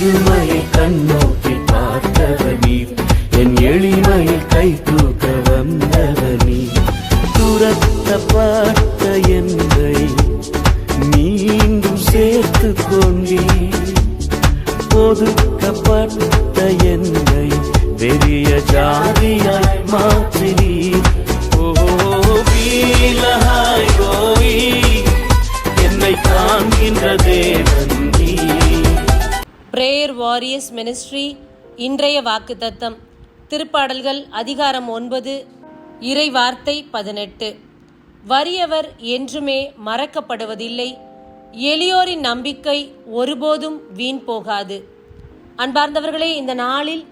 இருமையை கண்ணோக்கி பார்த்தவர் நீர் என் எளிமையை கை தூக்க வந்தவர் துரத்த பார்த்த என்னை மீண்டும் சேர்த்து கொண்டே ஒதுக்கப்பட்ட என்னை பெரிய ஜாதியாய் மாற்றினீர். ஓ வீலஹாய் என்னை காண்கின்ற தேவன் பிரேயர் வாரியர்ஸ் மினிஸ்ட்ரி இன்றைய வாக்குத்தத்தம். திருப்பாடல்கள் அதிகாரம் ஒன்பது இறை வார்த்தை பதினெட்டு. வறியவர் என்றுமே மறக்கப்படுவதில்லை. எளியோரின் நம்பிக்கை ஒருபோதும் வீண் போகாது. அன்பார்ந்தவர்களே இந்த நாளில்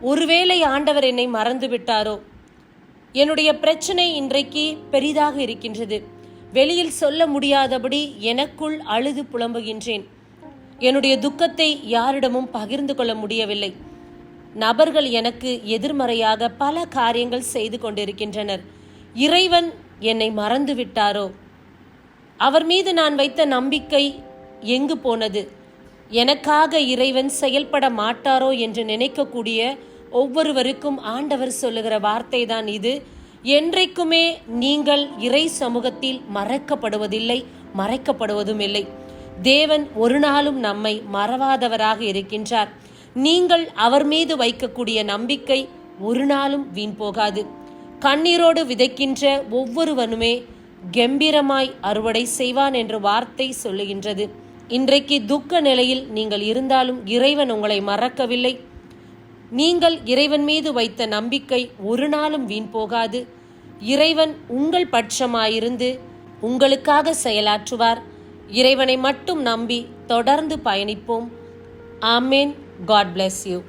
ஒருவேளை ஆண்டவர் என்னை மறந்து விட்டாரோ என்னுடைய பிரச்சனை இன்றைக்கு பெரிதாக இருக்கின்றது. வெளியில் சொல்ல முடியாதபடி எனக்குள் அழுது புலம்புகின்றேன். என்னுடைய துக்கத்தை யாரிடமும் பகிர்ந்து கொள்ள முடியவில்லை. நபர்கள் எனக்கு எதிர்மறையாக பல காரியங்கள் செய்து கொண்டிருக்கின்றனர். இறைவன் என்னை மறந்து விட்டாரோ அவர் மீது நான் வைத்த நம்பிக்கை எங்கு போனது? எனக்காக இறைவன் செயல்பட மாட்டாரோ என்று நினைக்கக்கூடிய ஒவ்வொருவருக்கும் ஆண்டவர் சொல்லுகிற வார்த்தை தான் இது. என்றைக்குமே நீங்கள் இறை சமூகத்தில் மறைக்கப்படுவதில்லை மறைக்கப்படுவதும் இல்லை தேவன் ஒரு நாளும் நம்மை மறவாதவராக இருக்கின்றார். நீங்கள் அவர் மீது வைக்கக்கூடிய நம்பிக்கை ஒரு நாளும் வீண் போகாது. கண்ணீரோடு விதைக்கின்ற ஒவ்வொருவனுமே கெம்பீரமாய் அறுவடை செய்வான் என்ற வார்த்தை சொல்லுகின்றது. இன்றைக்கு துக்க நிலையில் நீங்கள் இருந்தாலும் இறைவன் உங்களை மறக்கவில்லை. நீங்கள் இறைவன் மீது வைத்த நம்பிக்கை ஒரு நாளும் வீண் போகாது. இறைவன் உங்கள் பட்சமாயிருந்து உங்களுக்காக செயலாற்றுவார். இறைவனை மட்டும் நம்பி தொடர்ந்து பயணிப்போம். ஆமேன். God bless you